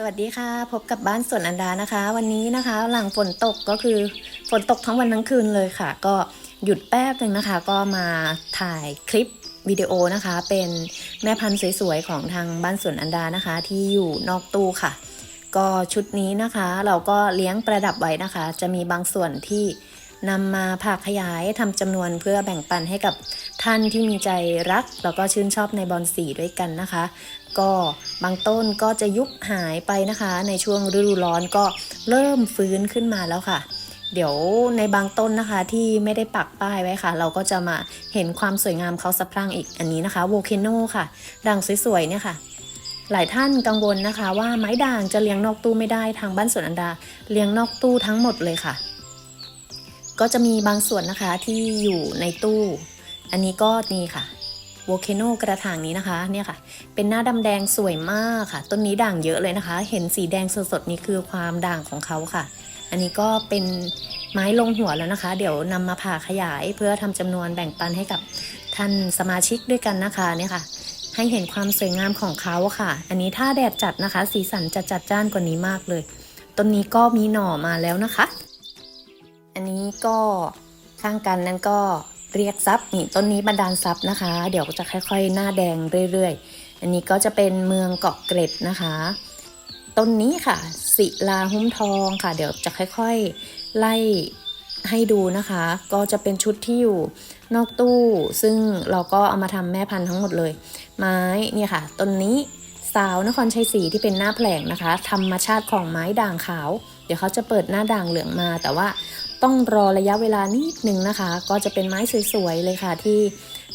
สวัสดีค่ะพบกับบ้านสวนอันดานะคะ วันนี้นะคะ หลังฝนตกก็คือฝนตกทั้งวันทั้งคืนเลยค่ะ ก็หยุดแป๊บหนึ่งนะคะ ก็มาถ่ายคลิปวิดีโอนะคะ เป็นแม่พันธุ์สวยๆของทางบ้านสวนอันดานะคะ ที่อยู่นอกตู้ค่ะ ก็ชุดนี้นะคะ เราก็เลี้ยงประดับไว้นะคะ จะมีบางส่วนที่นำมาผ่าขยายทำจำนวนเพื่อแบ่งปันให้กับท่านที่มีใจรัก แล้วก็ชื่นชอบในบอลสีด้วยกันนะคะ ก็บางต้นก็จะยุบหายไปนะคะ ในช่วงฤดูร้อนก็เริ่มฟื้นขึ้นมาแล้วค่ะ เดี๋ยวในบางต้นนะคะที่ไม่ได้ปักป้ายไว้ค่ะ เราก็จะมาเห็นความสวยงามเขาสะพรั่งอีกอันนี้นะคะโวเคโนค่ะด่างสวยๆเนี่ยค่ะหลายท่านกังวลนะคะ ว่าไม้ด่างจะเลี้ยงนอกตู้ไม่ได้ทางบ้านสวนอันดาเลี้ยงนอกตู้ทั้งหมดเลยค่ะ ก็จะมีบางส่วนนะคะที่อยู่ในตู้ อันนี้ก็นี่ค่ะ โวเคโนกระถางนี้นะคะเนี่ยค่ะ เป็นหน้าดำแดงสวยมากค่ะ ต้นนี้ด่างเยอะเลยนะคะ เห็นสีแดงสดๆนี่คือความด่างของเขาค่ะ อันนี้ก็เป็นไม้ลงหัวแล้วนะคะ เดี๋ยวนำมาผ่าขยายเพื่อทำจำนวนแบ่งปันให้กับท่านสมาชิกด้วยกันนะคะเนี่ยค่ะ ให้เห็นความสวยงามของเขาค่ะ อันนี้ถ้าแดดจัดนะคะ สีสันจะจัดจ้านกว่านี้มากเลยต้นนี้ก็มีหน่อมาแล้วนะคะ อันนี้ก็ข้างกันนั้นก็ เรียกซับนี่ต้นนี้บันดาลซับนะคะ เดี๋ยวจะค่อย ๆ หน้าแดงเรื่อยๆ อันนี้ก็จะเป็นเมืองเกาะเกร็ดนะคะ ต้นนี้ค่ะ ศิลาหุ้มทองค่ะ เดี๋ยวจะค่อยๆไล่ให้ดูนะคะ ก็จะเป็นชุดที่อยู่นอกตู้ ซึ่งเราก็เอามาทำแม่พันธุ์ทั้งหมดเลย ไม้เนี่ยค่ะ ต้นนี้สาวนครชัยศรีที่เป็นหน้าแผลงนะคะ ธรรมชาติของไม้ด่างขาว เดี๋ยวเขาจะเปิดหน้าด่างเหลืองมา แต่ว่า ต้องรอระยะเวลานิดหนึ่งนะคะ ก็จะเป็นไม้สวยๆเลยค่ะ ที่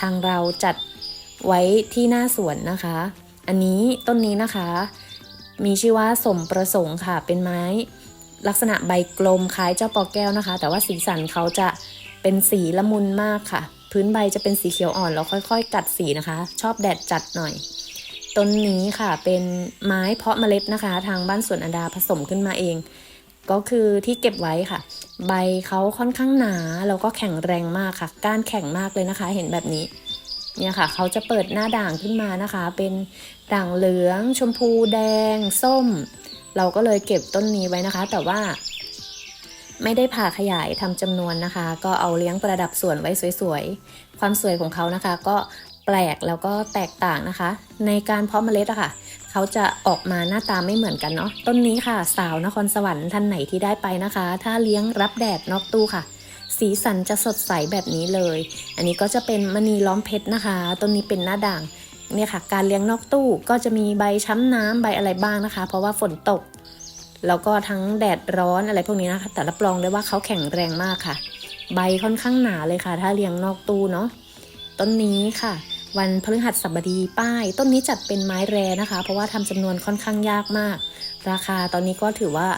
ทางเราจัดไว้ที่หน้าสวนนะคะ อันนี้ต้นนี้นะคะ มีชื่อว่าสมประสงค์ค่ะ เป็นไม้ลักษณะใบกลมคล้ายเจ้าปอแก้วนะคะ แต่ว่าสีสันเขาจะเป็นสีละมุนมากค่ะ พื้นใบจะเป็นสีเขียวอ่อนแล้วค่อยๆ กัดสีนะคะ ชอบแดดจัดหน่อยต้นนี้ค่ะเป็นไม้เพาะเมล็ดนะคะ ทางบ้านสวนอดาผสมขึ้นมาเอง ก็คือที่เก็บไว้ค่ะ ใบเขาค่อนข้างหนาแล้วก็แข็งแรงมากค่ะ ก้านแข็งมากเลยนะคะ เห็นแบบนี้เนี่ยค่ะ เขาจะเปิดหน้าด่างขึ้นมานะคะ เป็นด่างเหลือง ชมพูแดง ส้ม เราก็เลยเก็บต้นนี้ไว้นะคะ แต่ว่า ไม่ได้ผ่าขยายทำจำนวนนะคะ ก็เอาเลี้ยงประดับสวนไว้สวยๆ ความสวยของเขานะคะ ก็ แปลกแล้วก็แตกต่างนะคะ ในการเพาะเมล็ดอะค่ะ เขาจะออกมาหน้าตาไม่เหมือนกันเนาะต้นนี้ค่ะ สาวนครสวรรค์ท่านไหนที่ได้ไปนะคะ ถ้าเลี้ยงรับแดดนอกตู้ค่ะ สีสันจะสดใสแบบนี้เลย อันนี้ก็จะเป็นมณีล้อมเพชรนะคะต้นนี้เป็นหน้าด่างเนี่ยค่ะ การเลี้ยงนอกตู้ก็จะมีใบช้ำน้ำใบอะไรบ้างนะคะ เพราะว่าฝนตก แล้วก็ทั้งแดดร้อนอะไรพวกนี้นะคะ แต่รับรองได้ว่าเขาแข็งแรงมากค่ะ ใบค่อนข้างหนาเลยค่ะ ถ้าเลี้ยงนอกตู้เนาะต้นนี้ค่ะ วันพฤหัสบดีป้าย ต้นนี้จัดเป็นไม้แรนะคะ เพราะว่าทำจำนวนค่อนข้างยากมาก ราคาตอนนี้ก็ถือว่า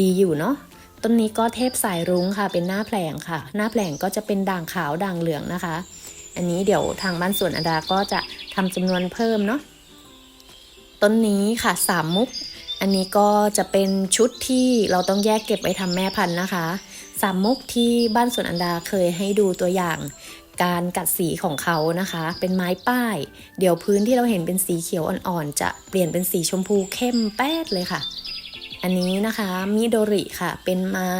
ดีอยู่เนาะต้นนี้ก็เทพสายรุ้งค่ะ เป็นหน้าแผลงค่ะ หน้าแผลงก็จะเป็นด่างขาวด่างเหลืองนะคะ อันนี้เดี๋ยวทางบ้านสวนอดาก็จะทำจำนวนเพิ่มเนาะต้นนี้ค่ะสามมุก อันนี้ก็จะเป็นชุดที่เราต้องแยกเก็บไว้ทำแม่พันธุ์นะคะสามมุกที่บ้านสวนอันดาเคยให้ดูตัวอย่าง การกัดสีของเขานะคะ เป็นไม้ป้าย เดี๋ยวพื้นที่เราเห็นเป็นสีเขียวอ่อนๆ จะเปลี่ยนเป็นสีชมพูเข้มแป๊ดเลยค่ะ อันนี้นะคะมิโดริค่ะ เป็นไม้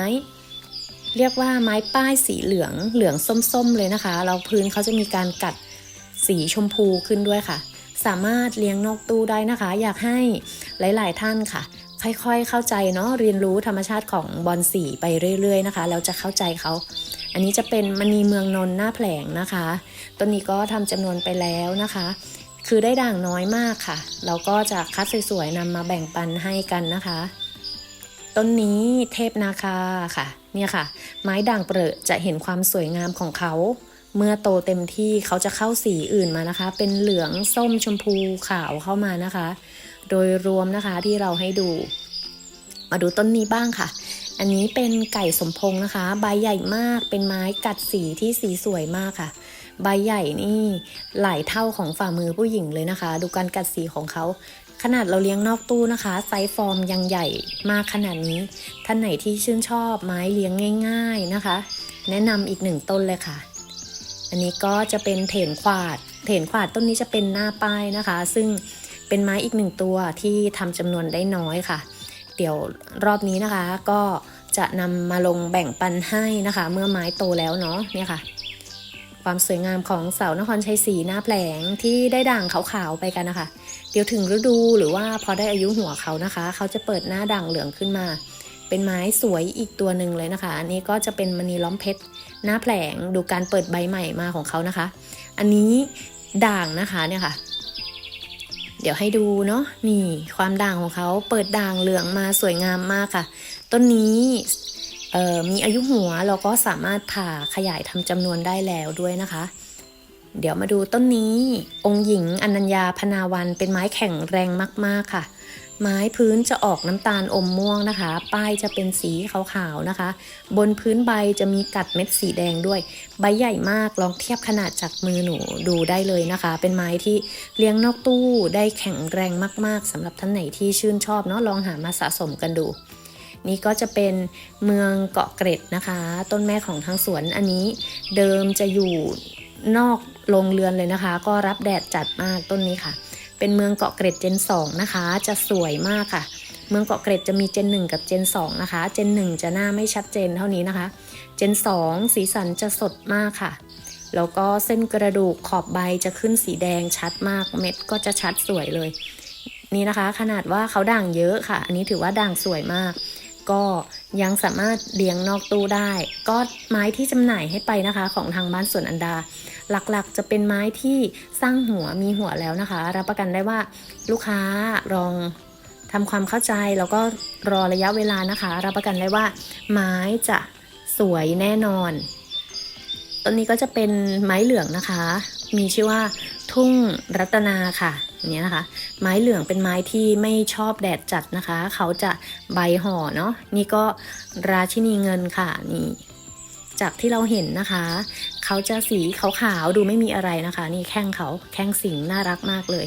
เรียกว่าไม้ป้ายสีเหลืองเหลืองส้มๆเลยนะคะเราพื้นเขาจะมีการกัดสีชมพูขึ้นด้วยค่ะ สามารถเลี้ยงนอกตู้ได้นะคะ อยากให้หลายๆท่านค่ะ ค่อยๆเข้าใจเนาะเรียนรู้ธรรมชาติของบอลสีไปเรื่อย ๆ นะคะแล้วจะเข้าใจเขา อันนี้จะเป็นมณีเมืองนนท์หน้าแผลงนะคะต้นนี้ก็ทำจำนวนไปแล้วนะคะ คือได้ด่างน้อยมากค่ะ เราก็จะคัดสวยๆนำมาแบ่งปันให้กันนะคะ ต้นนี้เทพนาคาค่ะ เนี่ยค่ะ ไม้ด่างเปรอะจะเห็นความสวยงามของเขาเมื่อโตเต็มที่เขาจะเข้าสีอื่นมานะคะ เป็นเหลืองส้มชมพูขาวเข้ามานะคะ โดยรวมนะคะที่เราให้ดู มาดูต้นนี้บ้างค่ะ อันนี้เป็นไก่สมพงษ์นะคะ ใบใหญ่มากเป็นไม้กัดสีที่สีสวยมากค่ะ ใบใหญ่นี่หลายเท่าของฝ่ามือผู้หญิงเลยนะคะ ดูการกัดสีของเขาขนาดเราเลี้ยงนอกตู้นะคะ ไซส์ฟอร์มยังใหญ่มากขนาดนี้ ท่านไหนที่ชื่นชอบไม้เลี้ยงง่าย ๆนะคะ แนะนำอีกหนึ่งต้นเลยค่ะ อันนี้ก็จะเป็นเถนขวาด เถนขวาดต้นนี้จะเป็นหน้าป้ายนะคะ ซึ่งเป็นไม้อีกหนึ่งตัวที่ทำจำนวนได้น้อยค่ะ เดี๋ยวรอบนี้นะคะ ก็จะนำมาลงแบ่งปันให้นะคะ เมื่อไม้โตแล้วเนาะเนี่ยค่ะ ความสวยงามของเสานครชัยศรีหน้าแผลงที่ได้ด่างขาวๆไปกันนะคะ เดี๋ยวถึงฤดูหรือว่าพอได้อายุหัวเขานะคะ เขาจะเปิดหน้าด่างเหลืองขึ้นมา เป็นไม้สวยอีกตัวหนึ่งเลยนะคะ อันนี้ก็จะเป็นมณีล้อมเพชรหน้าแผลงดูการเปิดใบใหม่มาของเขานะคะ อันนี้ด่างนะคะเนี่ยค่ะ เดี๋ยวให้ดูเนาะนี่ความด่างของเขาเปิดด่างเหลืองมาสวยงามมากค่ะ ต้นนี้มีอายุหัวเราก็สามารถผ่าขยายทำจำนวนได้แล้วด้วยนะคะ เดี๋ยวมาดูต้นนี้ องค์หญิงอนัญญาพนาวันเป็นไม้แข็งแรงมาก ๆค่ะ ไม้พื้นจะออกน้ำตาลอมม่วงนะคะ ป้ายจะเป็นสีขาวๆนะคะ บนพื้นใบจะมีกัดเม็ดสีแดงด้วย ใบใหญ่มากลองเทียบขนาดจากมือหนูดูได้เลยนะคะ เป็นไม้ที่เลี้ยงนอกตู้ได้แข็งแรงมากๆสำหรับท่านไหนที่ชื่นชอบเนาะลองหามาสะสมกันดู นี่ก็จะเป็นเมืองเกาะเกร็ดนะคะ ต้นแม่ของทางสวนอันนี้ เดิมจะอยู่นอกโรงเรือนเลยนะคะ ก็รับแดดจัดมากต้นนี้ค่ะ เป็นเมืองเกาะเกร็ดเจน2นะคะ จะสวยมากค่ะ เมืองเกาะเกร็ดจะมีเจน 1 กับเจน 2 นะคะ เจน 1 จะหน้าไม่ชัดเจนเท่านี้นะคะ เจน 2 สีสันจะสดมากค่ะ แล้วก็เส้นกระดูกขอบใบจะขึ้นสีแดงชัดมาก เม็ดก็จะชัดสวยเลย นี่นะคะ ขนาดว่าเขาด่างเยอะค่ะ อันนี้ถือว่าด่างสวยมาก ก็ ยังสามารถเลี้ยงนอกตู้ได้ ก็ไม้ที่จำหน่ายให้ไปนะคะของทางบ้านสวนอันดา หลักๆจะเป็นไม้ที่สร้างหัวมีหัวแล้วนะคะ รับประกันได้ว่าลูกค้าลองทำความเข้าใจแล้วก็รอระยะเวลานะคะ รับประกันได้ว่า ไม้จะสวยแน่นอนต้นนี้ก็จะเป็นไม้เหลืองนะคะ มีชื่อว่าทุ่งรัตนาค่ะ อย่างนี้นะคะ ไม้เหลืองเป็นไม้ที่ไม่ชอบแดดจัดนะคะ เขาจะใบห่อเนาะนี่ก็ราชินีเงินค่ะนี่จากที่เราเห็นนะคะ เขาจะสีขาวๆดูไม่มีอะไรนะคะ นี่แข้งเขาแข้งสิงน่ารักมากเลย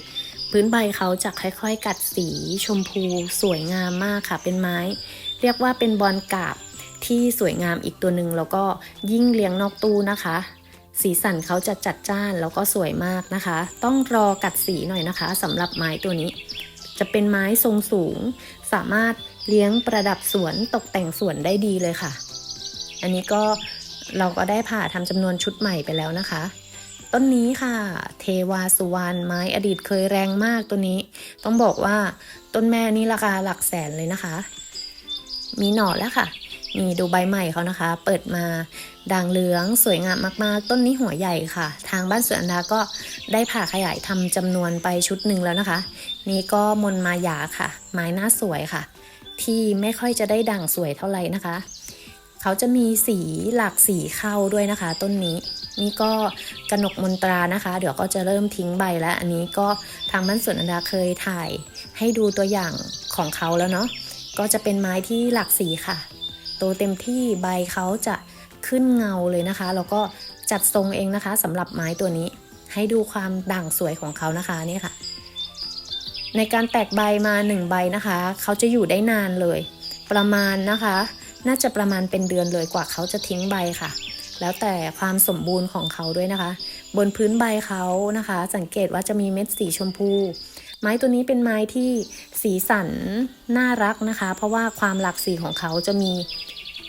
พื้นใบเขาจะค่อยๆ กัดสีชมพูสวยงามมากค่ะ เป็นไม้ เรียกว่าเป็นบอลกาบที่สวยงามอีกตัวหนึ่งแล้วก็ยิ่งเลี้ยงนอกตู้นะคะ สีสันเขาจะจัดจ้านแล้วก็สวยมากนะคะ ต้องรอกัดสีหน่อยนะคะสำหรับไม้ตัวนี้ จะเป็นไม้ทรงสูง สามารถเลี้ยงประดับสวนตกแต่งสวนได้ดีเลยค่ะ อันนี้ก็เราก็ได้ผ่าทำจำนวนชุดใหม่ไปแล้วนะคะ ต้นนี้ค่ะ เทวาสุวรรณไม้อดีตเคยแรงมากตัวนี้ ต้องบอกว่าต้นแม่นี่ราคาหลักแสนเลยนะคะ มีหน่อแล้วค่ะ นี่ดูใบใหม่เขานะคะ เปิดมาด่างเหลืองสวยงามมากๆ ต้นนี้หัวใหญ่ค่ะ ทางบ้านสวนอันดาก็ได้ผ่าขยายทำจำนวนไปชุดหนึ่งแล้วนะคะ นี่ก็มนมายาค่ะ ไม้หน้าสวยค่ะ ที่ไม่ค่อยจะได้ด่างสวยเท่าไหร่นะคะ เขาจะมีสีหลากสีเข้าด้วยนะคะ ต้นนี้นี่ก็กนกมนตรานะคะ เดี๋ยวก็จะเริ่มทิ้งใบแล้วอันนี้ก็ทางบ้านสวนอันดาเคยถ่าย ให้ดูตัวอย่างของเขาแล้วเนาะก็จะเป็นไม้ที่หลากสีค่ะ โตเต็มที่ใบเขาจะขึ้นเงาเลยนะคะ แล้วก็จัดทรงเองนะคะสำหรับไม้ตัวนี้ ให้ดูความด่างสวยของเขานะคะนี่ค่ะ ในการแตกใบมาหนึ่งใบนะคะ เขาจะอยู่ได้นานเลย ประมาณนะคะ น่าจะประมาณเป็นเดือนเลยกว่าเขาจะทิ้งใบค่ะ แล้วแต่ความสมบูรณ์ของเขาด้วยนะคะ บนพื้นใบเขานะคะ สังเกตว่าจะมีเม็ดสีชมพูไม้ตัวนี้เป็นไม้ที่สีสันน่ารักนะคะ เพราะว่าความหลากสีของเขาจะมี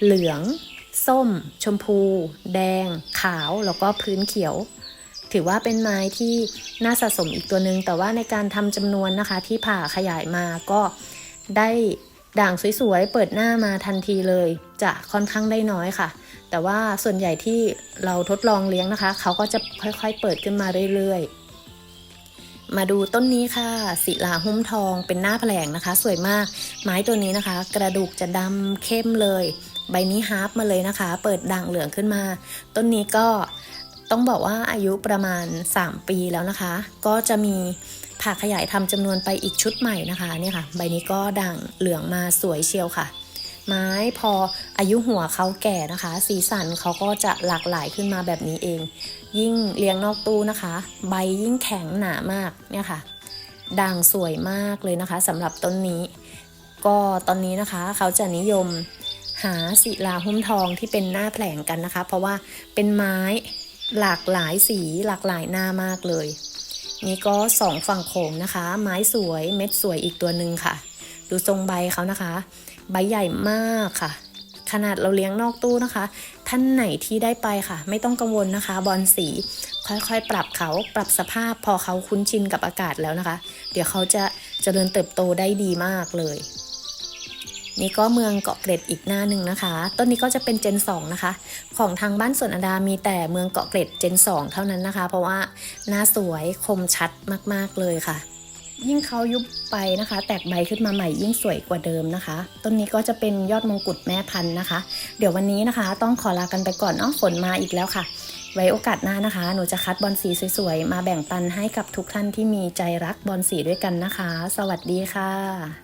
เหลือง ส้ม ชมพู แดง ขาว แล้วก็พื้นเขียว ถือว่าเป็นไม้ที่น่าสะสมอีกตัวหนึ่งแต่ว่าในการทำจำนวนนะคะที่ผ่าขยายมาก็ได้ด่างสวยๆ เปิดหน้ามาทันทีเลย จะค่อนข้างได้น้อยค่ะ แต่ว่าส่วนใหญ่ที่เราทดลองเลี้ยงนะคะ เขาก็จะค่อยๆ เปิดขึ้นมาเรื่อยๆ มาดูต้นนี้ค่ะ ศิลาหุ้มทองเป็นหน้าแผลงนะคะ สวยมาก ไม้ตัวนี้นะคะ กระดูกจะดำเข้มเลย ใบนี้ฮาร์ปมาเลยนะคะ เปิดด่างเหลืองขึ้นมา ต้นนี้ก็ต้องบอกว่าอายุประมาณ 3 ปีแล้วนะคะ ก็จะมีผ่าขยายทำจำนวนไปอีกชุดใหม่นะคะเนี่ยค่ะ ใบนี้ก็ด่างเหลืองมาสวยเชียวค่ะ ไม้พออายุหัวเขาแก่นะคะ สีสันเขาก็จะหลากหลายขึ้นมาแบบนี้เอง ยิ่งเลี้ยงนอกตู้นะคะ ใบยิ่งแข็งหนามากเนี่ยค่ะด่างสวยมากเลยนะคะสำหรับต้นนี้ ก็ตอนนี้นะคะเขาจะนิยม หาศิลาหุ้มทองที่เป็นหน้าแผลงกันนะคะ เพราะว่าเป็นไม้หลากหลายสีหลากหลายหน้ามากเลย นี่ก็สองฝั่งโขงนะคะ ไม้สวยเม็ดสวยอีกตัวหนึ่งค่ะ ดูทรงใบเขานะคะ ใบใหญ่มากค่ะ ขนาดเราเลี้ยงนอกตู้นะคะ ท่านไหนที่ได้ไปค่ะ ไม่ต้องกังวลนะคะ บอลสี ค่อยๆ ปรับเขาปรับสภาพพอเขาคุ้นชินกับอากาศแล้วนะคะ เดี๋ยวเขาจะเจริญเติบโตได้ดีมากเลย นี่ก็เมืองเกาะเกร็ดอีกหน้าหนึ่งนะคะ ต้นนี้ก็จะเป็นเจน 2 นะคะ ของทางบ้านสวนอดามีแต่เมืองเกาะเกร็ดเจน 2 เท่านั้นนะคะ เพราะว่าหน้าสวยคมชัดมากๆเลยค่ะ ยิ่งเขายุบไปนะคะ แตกใบขึ้นมาใหม่ยิ่งสวยกว่าเดิมนะคะ ต้นนี้ก็จะเป็นยอดมงกุฎแม่พันธุ์นะคะ เดี๋ยววันนี้นะคะ ต้องขอลากันไปก่อนเนาะฝนมาอีกแล้วค่ะไว้โอกาสหน้านะคะ หนูจะคัดบอลสีสวยๆ มาแบ่งปันให้กับทุกท่านที่มีใจรักบอลสีด้วยกันนะคะ สวัสดีค่ะ